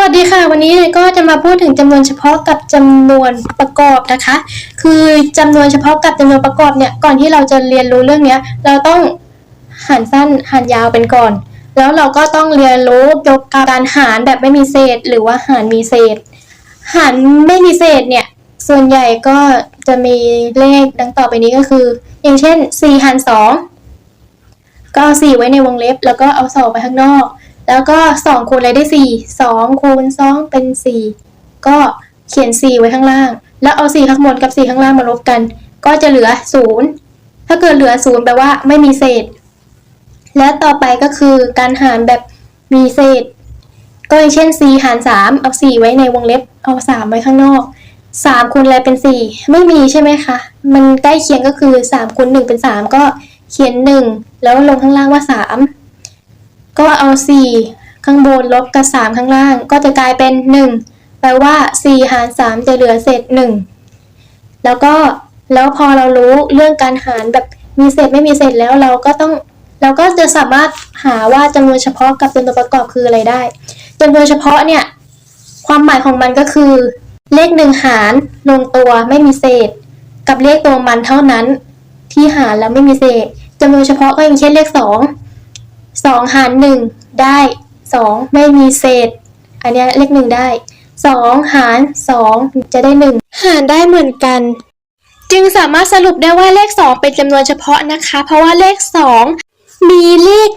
วัสดีค่ะ วันนี้ก็จะมาพูดถึงจำนวนเฉพาะกับจำนวนประกอบนะคะ คือจำนวนเฉพาะกับจำนวนประกอบเนี่ยก่อนที่เราจะเรียนรู้เรื่องเนี้ยเราต้องหารสั้นหารยาวเป็นก่อน แล้วเราก็ต้องเรียนรู้เกี่ยวกับการหารแบบไม่มีเศษ หรือว่าหารมีเศษ หารไม่มีเศษเนี่ยส่วนใหญ่ก็จะมีเลขดังต่อไปนี้ก็คือ อย่างเช่น4หาร2ก็เอา4ไว้ในวงเล็บ แล้วก็เอา2ไปข้างนอก แล้วก็2คูณอะไรได้4 2คูณ2เป็น4ก็เขียน4ไว้ข้างล่าง แล้วเอา4ข้างบนกับ4ข้างล่างมาลบกัน ก็จะเหลือ0ถ้าเกิดเหลือ0แปลว่าไม่มีเศษ และต่อไปก็คือการหารแบบมีเศษ ก็อย่างเช่น 4 หาร 3 เอา 4 ไว้ในวงเล็บ เอา 3 ไว้ข้างนอก 3คูณอะไรเป็น 4 ไม่มีใช่ไหมคะ มันใกล้เคียงก็คือ 3คูณ1เป็น 3 ก็เขียน 1 แล้วลงข้างล่างว่า 3 ก็เอา 4 ข้างบนลบกับ 3 ข้างล่าง ก็จะกลายเป็น 1 แปลว่า 4 หาร 3 จะเหลือเศษ 1 แล้วก็แล้วพอเรารู้เรื่องการหารแบบมีเศษไม่มีเศษแล้วเราก็ต้องเราก็จะสามารถหาว่าจำนวนเฉพาะกับจำนวนประกอบคืออะไรได้จำนวนเฉพาะเนี่ยความหมายของมันก็คือ เลขหนึ่งหารลงตัวไม่มีเศษ กับเลขตัวมันเท่านั้น ที่หารแล้วไม่มีเศษจำนวนเฉพาะก็อย่างเช่นเลขสอง สองหารหนึ่งได้สองไม่มีเศษ อันนี้เลขหนึ่งได้สองหารสองจะได้หนึ่งหารได้เหมือนกัน จึงสามารถสรุปได้ว่าเลข 2 เป็นจำนวนเฉพาะนะคะ เพราะว่าเลข 2 มีเลข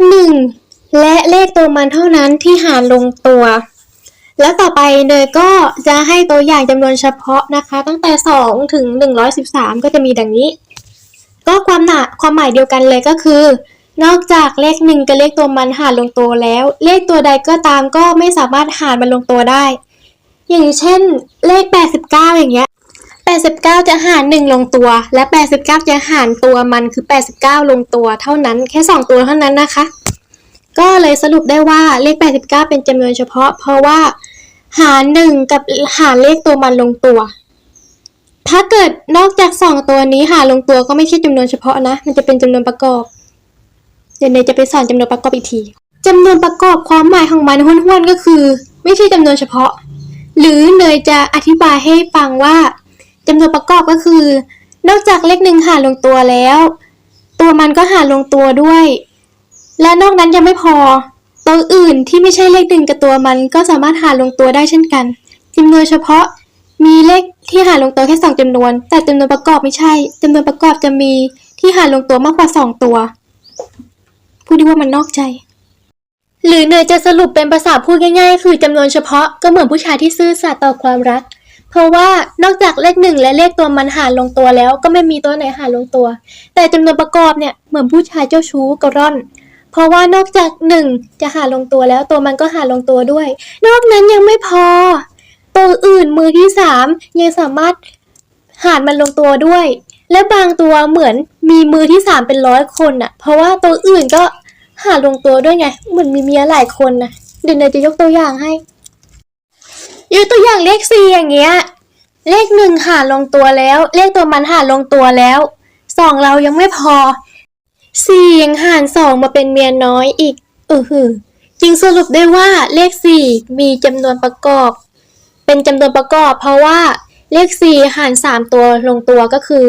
1 และเลขตัวมันเท่านั้นที่หารลงตัว แล้วต่อไปเนยก็จะให้ตัวอย่างจำนวนเฉพาะนะคะ ตั้งแต่ 2 ถึง 113 ก็จะมีดังนี้ ก็ความหนาความหมายเดียวกันเลยก็คือ นอกจากเลขหนึ่งกับเลขตัวมันหารลงตัวแล้ว เลขตัวใดก็ตามก็ไม่สามารถหารมันลงตัวได้ อย่างเช่น เลข 89 อย่างเงี้ย 89 จะหาร 1 ลงตัว และ 89 จะหารตัวมันคือ 89 ลงตัวเท่านั้นแค่ 2 ตัวเท่านั้นนะคะ ก็เลยสรุปได้ว่าเลข 89 เป็นจำนวนเฉพาะ เพราะว่าหาร 1 กับหารเลขตัวมันลงตัว ถ้าเกิดนอกจาก 2 ตัวนี้หารลงตัวก็ไม่ใช่จำนวนเฉพาะนะ มันจะเป็นจำนวนประกอบ เดี๋ยวเนยจะไปสอนจำนวนประกอบอีกทีจำนวนประกอบความหมายของมันห้วนๆก็คือ ไม่ใช่จำนวนเฉพาะ หรือเนยจะอธิบายให้ฟังว่าจำนวนประกอบก็คือ นอกจากเลขหนึ่งหารลงตัวแล้ว ตัวมันก็หารลงตัวด้วย และนอกนั้นยังไม่พอ ตัวอื่นที่ไม่ใช่เลขหนึ่งกับตัวมันก็สามารถหารลงตัวได้เช่นกันจำนวนเฉพาะมีเลขที่หารลงตัวแค่สองจำนวน แต่จำนวนประกอบไม่ใช่จำนวนประกอบจะมีที่หารลงตัวมากกว่าสองตัว พูดได้ว่ามันนอกใจ หรือเนยจะสรุปเป็นภาษาพูดง่ายๆ คือจำนวนเฉพาะก็เหมือนผู้ชายที่ซื่อสัตย์ต่อความรัก เพราะว่านอกจากเลขหนึ่งและเลขตัวมันหารลงตัวแล้วก็ไม่มีตัวไหนหารลงตัว แต่จำนวนประกอบเนี่ยเหมือนผู้ชายเจ้าชู้กระร่อน เพราะว่านอกจากหนึ่งจะหารลงตัวแล้วตัวมันก็หารลงตัวด้วย นอกนั้นยังไม่พอ ตัวอื่นมือที่สามยังสามารถหารมันลงตัวด้วย และบางตัวเหมือน มีมือที่สามเป็นร้อยคนน่ะเพราะว่าตัวอื่นก็หาลงตัวด้วยไง เหมือนมีเมียหลายคนนะเดี๋ยวเนยจะยกตัวอย่างให้ยกตัวอย่างเลขสี่อย่างเงี้ย เลขหนึ่งหาลงตัวแล้ว เลขตัวมันหาลงตัวแล้วสองเรายังไม่พอสี่ยังหารสองมาเป็นเมียน้อยอีกเออหือจึงสรุปได้ว่าเลขสี่มีจำนวนประกอบ เป็นจำนวนประกอบ เพราะว่าเลขสี่หารสามตัวลงตัวก็คือ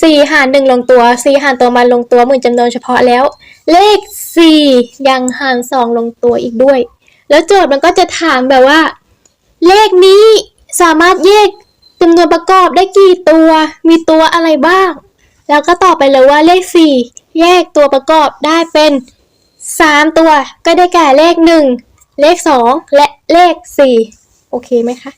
สี่หารหนึ่งลงตัวสี่หารตัวมันลงตัวหมือนจำนวนเฉพาะแล้ว เลขสี่ยังหารสองลงตัวอีกด้วย แล้วโจทย์มันก็จะถามแบบว่า เลขนี้สามารถแยกจำนวนประกอบได้กี่ตัว มีตัวอะไรบ้าง แล้วก็ตอบไปเลยว่าเลข4แยกตัวประกอบได้เป็น3ตัว ก็ได้แก่เลข1เลข2และเลข4โอเคไหมคะ